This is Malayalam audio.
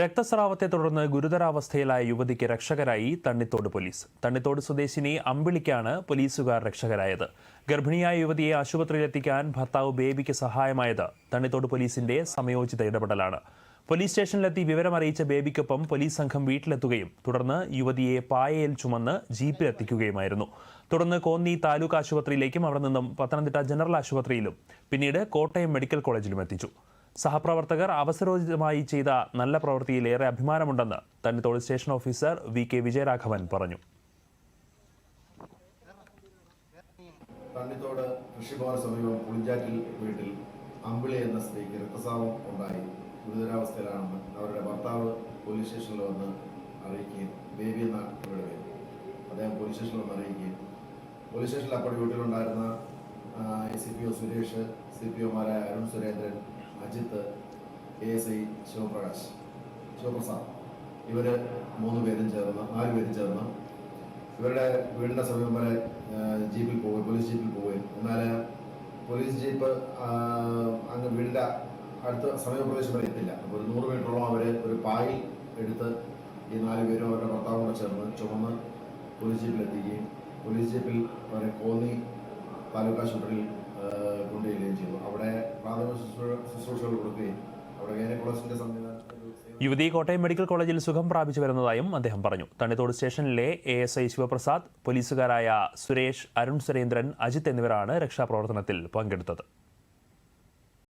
രക്തസ്രാവത്തെ തുടർന്ന് ഗുരുതരാവസ്ഥയിലായ യുവതിക്ക് രക്ഷകരായി തണ്ണിത്തോട് പോലീസ്. തണ്ണിത്തോട് സ്വദേശിനി അമ്പിളിക്കാണ് പോലീസുകാർ രക്ഷകരായത്. ഗർഭിണിയായ യുവതിയെ ആശുപത്രിയിലെത്തിക്കാൻ ഭർത്താവ് ബേബിക്ക് സഹായമായത് തണ്ണിത്തോട് പോലീസിന്റെ സമയോചിത ഇടപെടലാണ്. പോലീസ് സ്റ്റേഷനിലെത്തി വിവരമറിയിച്ച ബേബിക്കൊപ്പം പോലീസ് സംഘം വീട്ടിലെത്തുകയും തുടർന്ന് യുവതിയെ പായയിൽ ചുമന്ന് ജീപ്പിലെത്തിക്കുകയുമായിരുന്നു. തുടർന്ന് കോന്നി താലൂക്ക് ആശുപത്രിയിലേക്കും അവിടെ നിന്നും പത്തനംതിട്ട ജനറൽ ആശുപത്രിയിലും പിന്നീട് കോട്ടയം മെഡിക്കൽ കോളേജിലും എത്തിച്ചു. സഹപ്രവർത്തകർ അവസരോചിതമായി ചെയ്ത നല്ല പ്രവൃത്തിയിൽ ഏറെ അഭിമാനമുണ്ടെന്ന് Thannithode station officer V K Vijayaraghavan പറഞ്ഞു. തണ്ണിത്തോട് കൃഷിഭവന സമീപം പുളിഞ്ചാറ്റിൽ വീട്ടിൽ അമ്പിളി എന്ന സ്ത്രീക്ക് രക്തസ്രാവം ഉണ്ടായി. ഗുരുതരാവസ്ഥയിലാണെന്ന് അവരുടെ ഭർത്താവ് പോലീസ് സ്റ്റേഷനിൽ വന്ന് അറിയിക്കുകയും ബേബി എന്ന ഇവരുടെ പേര്. അദ്ദേഹം പോലീസ് സ്റ്റേഷനിൽ വന്ന് അറിയിക്കുകയും പോലീസ് സ്റ്റേഷനിൽ അപ്പോൾ വീട്ടിലുണ്ടായിരുന്ന A C P O Suresh C P ഒമാരായ Arun Surendran Ajith A S I Sivaprakash Sivaprasad. ഇവർ മൂന്ന് പേരും ചേർന്ന് നാല് പേരും ചേർന്ന് ഇവരുടെ വീടിന്റെ സമയം വരെ ജീപ്പിൽ പോവുകയും പോലീസ് ജീപ്പിൽ പോവുകയും. എന്നാൽ പോലീസ് ജീപ്പ് അങ്ങ് വീടിന്റെ അടുത്ത സമീപപ്രദേശം വരെ എത്തില്ല. അപ്പോൾ ഒരു നൂറ് മീറ്ററോളം അവർ ഒരു പായി എടുത്ത് ഈ നാല് പേരും അവരുടെ ഭർത്താവും കൂടെ ചേർന്ന് ചുമന്ന് പോലീസ് ജീപ്പിൽ എത്തിക്കുകയും പോലീസ് ജീപ്പിൽ അവരെ കോന്നി താലൂക്ക് ആശുപത്രിയിൽ കൊണ്ടുവരികയും ചെയ്തു. അവിടെ യുവതി കോട്ടയം മെഡിക്കൽ കോളേജിൽ സുഖം പ്രാപിച്ചു വരുന്നതായും അദ്ദേഹം പറഞ്ഞു. തണ്ണിത്തോട് സ്റ്റേഷനിലെ എ എസ് ഐ ശിവപ്രസാദ് പോലീസുകാരായ സുരേഷ് അരുൺ സുരേന്ദ്രൻ അജിത് എന്നിവരാണ് രക്ഷാപ്രവർത്തനത്തിൽ പങ്കെടുത്തത്.